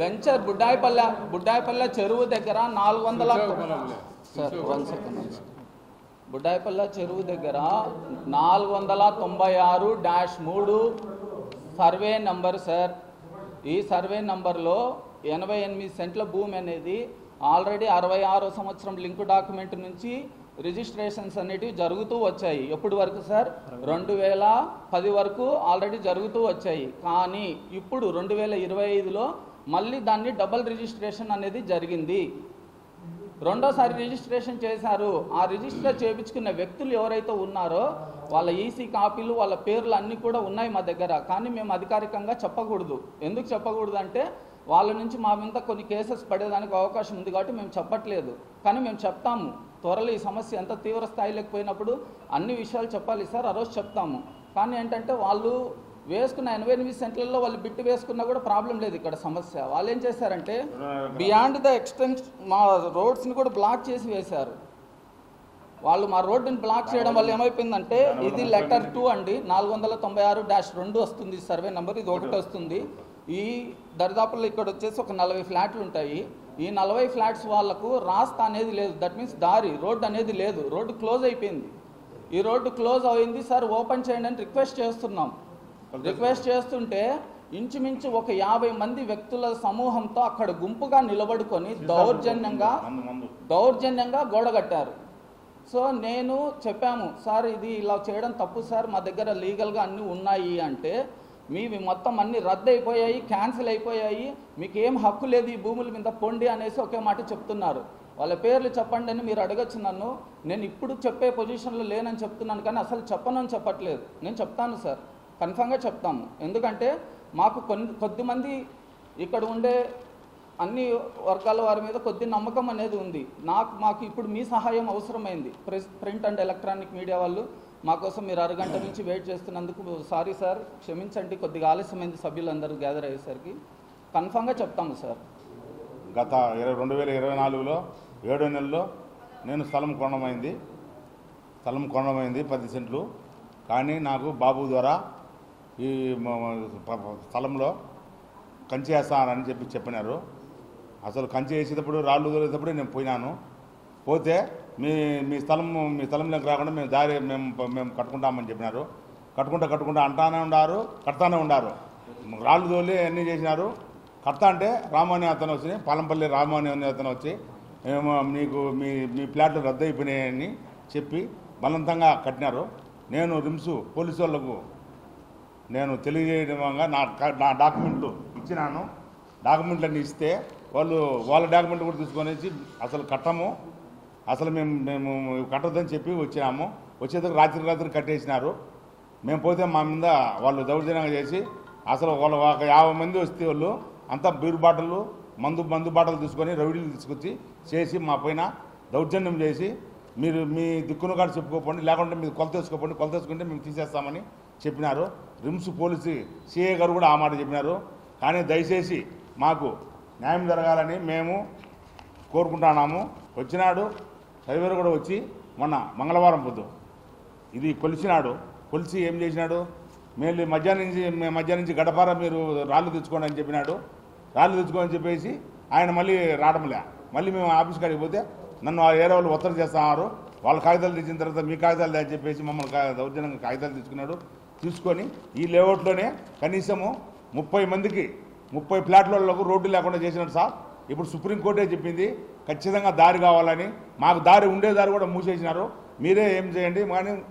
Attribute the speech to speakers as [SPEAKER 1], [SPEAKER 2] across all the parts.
[SPEAKER 1] Venture బుడ్డాయిపల్లె బుడ్డాయిపల్లె చెరువు దగ్గర నాలుగు వందల సార్ వన్ సెకండ్. బుడ్డాయిపల్లె చెరువు దగ్గర నాలుగు వందల తొంభై ఆరు డాష్ మూడు సర్వే నంబర్ సార్ ఈ సర్వే నంబర్లో ఎనభై ఎనిమిది సెంట్ల భూమి అనేది ఆల్రెడీ అరవై ఆరో సంవత్సరం లింక్ డాక్యుమెంట్ నుంచి రిజిస్ట్రేషన్స్ అనేటివి జరుగుతూ వచ్చాయి. ఎప్పటి వరకు సార్? రెండు వేల పది వరకు ఆల్రెడీ జరుగుతూ వచ్చాయి. కానీ ఇప్పుడు రెండు వేల ఇరవై ఐదులో మళ్ళీ దాన్ని డబల్ రిజిస్ట్రేషన్ అనేది జరిగింది. రెండోసారి రిజిస్ట్రేషన్ చేశారు. ఆ రిజిస్టర్ చేయించుకున్న వ్యక్తులు ఎవరైతే ఉన్నారో వాళ్ళ ఈసీ కాపీలు వాళ్ళ పేర్లు అన్నీ కూడా ఉన్నాయి మా దగ్గర. కానీ మేము అధికారికంగా చెప్పకూడదు. ఎందుకు చెప్పకూడదు అంటే వాళ్ళ నుంచి మా మీద కొన్ని కేసెస్ పడేదానికి అవకాశం ఉంది కాబట్టి మేము చెప్పట్లేదు. కానీ మేము చెప్తాము. త్వరలో ఈ సమస్య ఎంత తీవ్ర స్థాయిలోకి పోయినప్పుడు అన్ని విషయాలు చెప్పాలి. సార్ ఆ రోజు చెప్తాము. కానీ ఏంటంటే వాళ్ళు వేసుకున్న ఎనభై ఎనిమిది సెంట్లలో వాళ్ళు బిట్టు వేసుకున్నా కూడా ప్రాబ్లం లేదు ఇక్కడ సమస్య. వాళ్ళు ఏం చేశారంటే బియాండ్ ద ఎక్స్టెన్స్ మా రోడ్స్ని కూడా బ్లాక్ చేసి వేశారు. వాళ్ళు మా రోడ్డుని బ్లాక్ చేయడం వల్ల ఏమైపోయిందంటే ఇది లెటర్ టూ అండి. నాలుగు వందల తొంభై ఆరు డాష్ రెండు వస్తుంది సర్వే నెంబర్. ఇది ఒకటి వస్తుంది. ఈ దరిదాపుల్లో ఇక్కడ వచ్చేసి ఒక నలభై ఫ్లాట్లు ఉంటాయి. ఈ నలభై ఫ్లాట్స్ వాళ్ళకు రాస్తా అనేది లేదు. దట్ మీన్స్ దారి రోడ్డు అనేది లేదు. రోడ్డు క్లోజ్ అయిపోయింది. ఈ రోడ్డు క్లోజ్ అయింది. సార్ ఓపెన్ చేయండి అని రిక్వెస్ట్ చేస్తున్నాం. రిక్వెస్ట్ చేస్తుంటే ఇంచుమించు ఒక యాభై మంది వ్యక్తుల సమూహంతో అక్కడ గుంపుగా నిలబడుకొని దౌర్జన్యంగా దౌర్జన్యంగా గోడ కట్టారు. సో నేను చెప్పాము సార్ ఇది ఇలా చేయడం తప్పు సార్. మా దగ్గర లీగల్గా అన్నీ ఉన్నాయి. అంటే మీవి మొత్తం అన్ని రద్దు అయిపోయాయి క్యాన్సిల్ అయిపోయాయి. మీకు ఏం హక్కు లేదు ఈ భూముల మీద పొండి అనేసి ఒకే మాట చెప్తున్నారు. వాళ్ళ పేర్లు చెప్పండి అని మీరు అడగచ్చు నన్ను. నేను ఇప్పుడు చెప్పే పొజిషన్లో లేనని చెప్తున్నాను కానీ అసలు చెప్పనని చెప్పట్లేదు. నేను చెప్తాను సార్. కన్ఫామ్గా చెప్తాము ఎందుకంటే మాకు కొన్ని కొద్దిమంది ఇక్కడ ఉండే అన్ని వర్గాల వారి మీద కొద్ది నమ్మకం అనేది ఉంది. నాకు మాకు ఇప్పుడు మీ సహాయం అవసరమైంది. Press print and electronic media వాళ్ళు. మాకోసం మీరు అరగంట నుంచి వెయిట్ చేస్తున్నందుకు సారీ సార్ క్షమించండి కొద్దిగా ఆలస్యమైంది సభ్యులందరూ గ్యాదర్ అయ్యేసరికి. కన్ఫామ్గా చెప్తాము సార్.
[SPEAKER 2] గత ఇరవై రెండు వేల ఇరవై నాలుగులో ఏడో నెలలో నేను స్థలం కొనమైంది స్థలం కొనమైంది పది సెంట్లు. కానీ నాకు బాబు ద్వారా ఈ స్థలంలో కంచి వేస్తానని చెప్పి చెప్పినారు. అసలు కంచి వేసేటప్పుడు రాళ్ళు వదిలేటప్పుడు నేను పోయినాను. పోతే మీ మీ స్థలం మీ స్థలంలోకి రాకుండా మేము దారి మేము మేము కట్టుకుంటామని చెప్పినారు. కట్టుకుంటా కట్టుకుంటా అంటానే ఉన్నారు కడతానే ఉండారు. రాళ్ళు తోలి అన్నీ చేసినారు. కడతా అంటే రామాని అతను వచ్చి పాలంపల్లి రామాని అనే అతను వచ్చి మేము మీకు మీ మీ ప్లాట్లు రద్దు అయిపోయినాయని చెప్పి బలవంతంగా కట్టినారు. నేను రిమ్స్ పోలీసు వాళ్ళకు నేను తెలియజేయడంగా నా నా డాక్యుమెంట్లు ఇచ్చినాను. డాక్యుమెంట్లన్నీ ఇస్తే వాళ్ళు వాళ్ళ డాక్యుమెంట్లు కూడా తీసుకొని అసలు కట్టము. అసలు మేము మేము కట్టొద్దని చెప్పి వచ్చినాము. వచ్చేందుకు రాత్రి రాత్రి కట్టేసినారు. మేము పోతే మా మీద వాళ్ళు దౌర్జన్యంగా చేసి అసలు వాళ్ళు ఒక యాభై మంది వస్తే వాళ్ళు అంతా బీరు బాటలు మందు మందు బాటలు తీసుకొని రౌడీలు తీసుకొచ్చి చేసి మా పైన దౌర్జన్యం చేసి మీరు మీ దిక్కును కాడ చెప్పుకోకండి లేకుంటే మీరు కొలత వేసుకోకండి కొలత వేసుకుంటే మేము తీసేస్తామని చెప్పినారు. రిమ్స్ పోలీసు సిఏ గారు కూడా ఆ మాట చెప్పినారు. కానీ దయచేసి మాకు న్యాయం జరగాలని మేము కోరుకుంటున్నాము. వచ్చినాడు సర్వేరు కూడా వచ్చి మొన్న మంగళవారం పొద్దు. ఇది కొలిచినాడు. కొలిచి ఏం చేసినాడు? మేము మధ్యాహ్నం నుంచి మేము మధ్యాహ్నం నుంచి గడపార మీరు రాళ్ళు తెచ్చుకోండి అని చెప్పినాడు. రాళ్ళు తెచ్చుకోని చెప్పేసి ఆయన మళ్ళీ రావడంలే మళ్ళీ మేము ఆఫీస్ కాడికి పోతే నన్ను ఆ ఏరే వాళ్ళు ఒత్తిడి చేస్తున్నారు వాళ్ళ కాగితాలు తెచ్చిన తర్వాత మీ కాగితాలు అని చెప్పేసి మమ్మల్ని దౌర్జన్యంగా కాగితాలు తీసుకున్నాడు తీసుకొని ఈ లేఅవుట్లోనే కనీసము ముప్పై మందికి ముప్పై ఫ్లాట్లలో రోడ్డు లేకుండా చేసినాడు సార్. ఇప్పుడు సుప్రీంకోర్టే చెప్పింది ఖచ్చితంగా దారి కావాలని. మాకు దారి ఉండే దారి కూడా మూసేసినారు. మీరే ఏం చేయండి? కానీ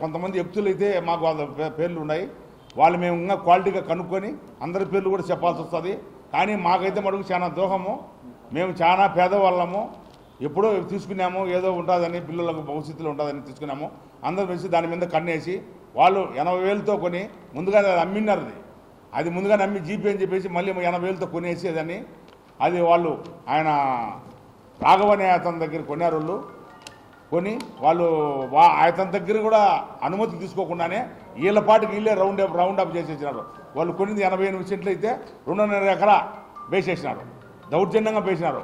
[SPEAKER 2] కొంతమంది వ్యక్తులు అయితే మాకు వాళ్ళ పే- పేర్లు ఉన్నాయి. వాళ్ళు మేము ఇంకా క్వాలిటీగా కనుక్కొని అందరి పేర్లు కూడా చెప్పాల్సి వస్తుంది. కానీ మాకైతే మటుకు చాలా దోహము మేము చాలా పేదవాళ్ళము. ఎప్పుడో తీసుకున్నాము ఏదో ఉంటుందని పిల్లలకు భవిష్యత్తులో ఉంటుందని తీసుకున్నాము. అందరం వేసి దాని మీద కన్నేసి వాళ్ళు ఎనభై వేలతో కొని ముందుగానే అది అమ్మినారు అది. ముందుగానే అమ్మి నమ్మి జీపీ అని చెప్పేసి మళ్ళీ ఎనభై వేలతో కొనేసేదని అది వాళ్ళు ఆయన రాఘవనే అతని దగ్గర కొన్నారు వాళ్ళు. కొని వాళ్ళు వా అతని దగ్గర కూడా అనుమతి తీసుకోకుండానే వీళ్ళ పాటికి వీళ్ళే రౌండ్ అప్ రౌండ్ అప్ చేసేసినారు. వాళ్ళు కొనింది ఎనభై ఎనిమిది సెంట్లు అయితే రెండున్నర ఎకరా వేసేసినారు. దౌర్జన్యంగా వేసినారు.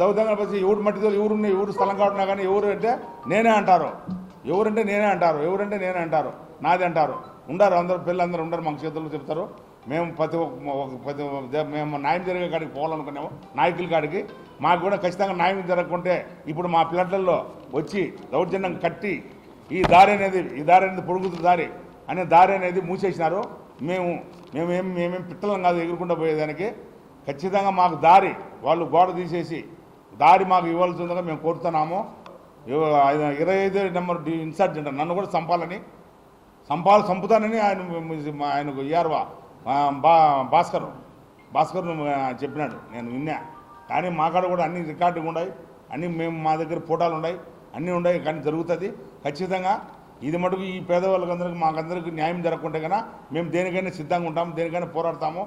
[SPEAKER 2] దౌర్జన్యంగా వేసి ఎవరు మట్టితో ఎవరున్న ఎవరు స్థలం కావడం కానీ ఎవరు అంటే నేనే అంటారు. ఎవరంటే నేనే అంటారు ఎవరంటే నేనే అంటారు నాది అంటారు. ఉండారు అందరు పిల్లలందరూ ఉండరు మాకు చేతుల్లో చెప్తారు. మేము ప్రతి ఒక్క ప్రతి మేము న్యాయం జరిగే కాడికి పోవాలనుకున్నాము. నాయకుల కాడికి. మాకు కూడా ఖచ్చితంగా న్యాయం జరగకుంటే ఇప్పుడు మా ప్లాట్లలో వచ్చి దౌర్జన్యం కట్టి ఈ దారి అనేది ఈ దారి అనేది పొడుగుతుంది దారి అనే దారి అనేది మూసేసినారు. మేము మేమేం మేమేం పిట్టలం కాదు ఎగురుకుండా పోయేదానికి. ఖచ్చితంగా మాకు దారి వాళ్ళు గోడ తీసేసి దారి మాకు ఇవ్వాల్సిందిగా మేము కోరుతున్నాము. ఇరవై ఐదు నెంబర్ డి ఇన్ఛార్జ్ అంటారు నన్ను కూడా చంపాలని. చంపాలి చంపుతానని ఆయన మా- ఆయనకు ఇయ్యారువా బా భాస్కర్ భాస్కర్ చెప్పినాడు. నేను విన్నా. కానీ మా కాడ కూడా అన్ని రికార్డులు ఉన్నాయి అన్ని మేము మా దగ్గర ఫోటోలు ఉన్నాయి అన్నీ ఉన్నాయి కానీ జరుగుతుంది. ఖచ్చితంగా ఇది మటుకు ఈ పేదవాళ్ళకందరికీ మాకందరికీ న్యాయం జరగకుంటే కన్నా మేము దేనికైనా సిద్ధంగా ఉంటాము దేనికైనా పోరాడతాము.